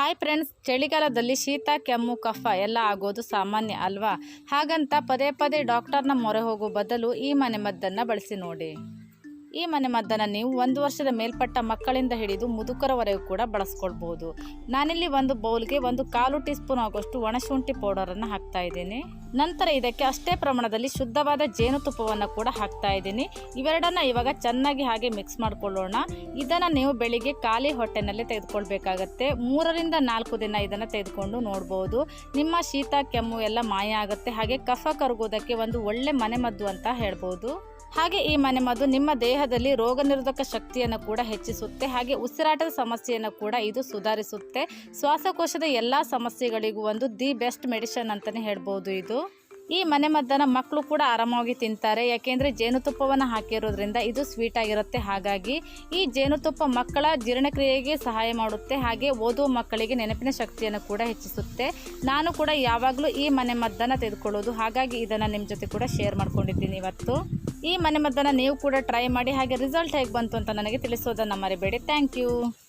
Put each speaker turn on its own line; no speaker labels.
Hi friends ಚಳಿಗಾಲದಲ್ಲಿ ಶೀತ, ಕೆಮ್ಮು, ಕಫ ಎಲ್ಲ ಆಗೋದು ಸಾಮಾನ್ಯ ಅಲ್ವಾ? ಹಾಗಂತ ಪದೇ ಪದೇ ಡಾಕ್ಟರ್ನ ಮೊರೆ ಹೋಗೋ ಬದಲು ಈ ಮನೆಮದ್ದನ್ನು ಬಳಸಿ ನೋಡಿ. ಈ ಮನೆಮದ್ದನ್ನು ನೀವು ಒಂದು ವರ್ಷದ ಮೇಲ್ಪಟ್ಟ ಮಕ್ಕಳಿಂದ ಹಿಡಿದು ಮುದುಕರವರೆಗೂ ಕೂಡ ಬಳಸ್ಕೊಳ್ಬೋದು ನಾನಿಲ್ಲಿ ಒಂದು ಬೌಲ್ಗೆ ಒಂದು ಕಾಲು ಟೀ ಸ್ಪೂನ್ ಆಗುವಷ್ಟು ಒಣಶುಂಠಿ ಪೌಡರನ್ನು ಹಾಕ್ತಾ ಇದ್ದೀನಿ. ನಂತರ ಇದಕ್ಕೆ ಅಷ್ಟೇ ಪ್ರಮಾಣದಲ್ಲಿ ಶುದ್ಧವಾದ ಜೇನುತುಪ್ಪವನ್ನು ಕೂಡ ಹಾಕ್ತಾ ಇದ್ದೀನಿ. ಇವೆರಡನ್ನ ಇವಾಗ ಚೆನ್ನಾಗಿ ಹಾಗೆ ಮಿಕ್ಸ್ ಮಾಡಿಕೊಳ್ಳೋಣ. ಇದನ್ನು ನೀವು ಬೆಳಿಗ್ಗೆ ಖಾಲಿ ಹೊಟ್ಟೆನಲ್ಲಿ ತೆಗೆದುಕೊಳ್ಬೇಕಾಗತ್ತೆ. ಮೂರರಿಂದ ನಾಲ್ಕು ದಿನ ಇದನ್ನು ತೆಗೆದುಕೊಂಡು ನೋಡ್ಬೋದು. ನಿಮ್ಮ ಶೀತ, ಕೆಮ್ಮು ಎಲ್ಲ ಮಾಯ ಆಗುತ್ತೆ. ಹಾಗೆ ಕಫ ಕರಗೋದಕ್ಕೆ ಒಂದು ಒಳ್ಳೆ ಮನೆಮದ್ದು ಅಂತ ಹೇಳ್ಬೋದು. ಹಾಗೆ ಈ ಮನೆಮದ್ದು ನಿಮ್ಮ ದೇಹದಲ್ಲಿ ರೋಗ ನಿರೋಧಕ ಶಕ್ತಿಯನ್ನು ಕೂಡ ಹೆಚ್ಚಿಸುತ್ತೆ. ಹಾಗೆ ಉಸಿರಾಟದ ಸಮಸ್ಯೆಯನ್ನು ಕೂಡ ಇದು ಸುಧಾರಿಸುತ್ತೆ. ಶ್ವಾಸಕೋಶದ ಎಲ್ಲ ಸಮಸ್ಯೆಗಳಿಗೂ ಒಂದು ದಿ ಬೆಸ್ಟ್ ಮೆಡಿಷನ್ ಅಂತಲೇ ಹೇಳ್ಬೋದು ಇದು. ಈ ಮನೆಮದ್ದನ್ನು ಮಕ್ಕಳು ಕೂಡ ಆರಾಮಾಗಿ ತಿಂತಾರೆ. ಯಾಕೆಂದರೆ ಜೇನುತುಪ್ಪವನ್ನು ಹಾಕಿರೋದ್ರಿಂದ ಇದು ಸ್ವೀಟ್ ಆಗಿರುತ್ತೆ. ಹಾಗಾಗಿ ಈ ಜೇನುತುಪ್ಪ ಮಕ್ಕಳ ಜೀರ್ಣಕ್ರಿಯೆಗೆ ಸಹಾಯ ಮಾಡುತ್ತೆ. ಹಾಗೆ ಓದುವ ಮಕ್ಕಳಿಗೆ ನೆನಪಿನ ಶಕ್ತಿಯನ್ನು ಕೂಡ ಹೆಚ್ಚಿಸುತ್ತೆ. ನಾನು ಕೂಡ ಯಾವಾಗಲೂ ಈ ಮನೆಮದ್ದನ್ನು ತೆಗೆದುಕೊಳ್ಳೋದು. ಹಾಗಾಗಿ ಇದನ್ನು ನಿಮ್ಮ ಜೊತೆ ಕೂಡ ಶೇರ್ ಮಾಡ್ಕೊಂಡಿದ್ದೀನಿ ಇವತ್ತು. ಈ ಮನೆಮದ್ದನ್ನು ನೀವು ಕೂಡ ಟ್ರೈ ಮಾಡಿ, ಹಾಗೆ ರಿಸಲ್ಟ್ ಹೇಗೆ ಬಂತು ಅಂತ ನನಗೆ ತಿಳಿಸೋದನ್ನು ಮರಿಬೇಡಿ. Thank you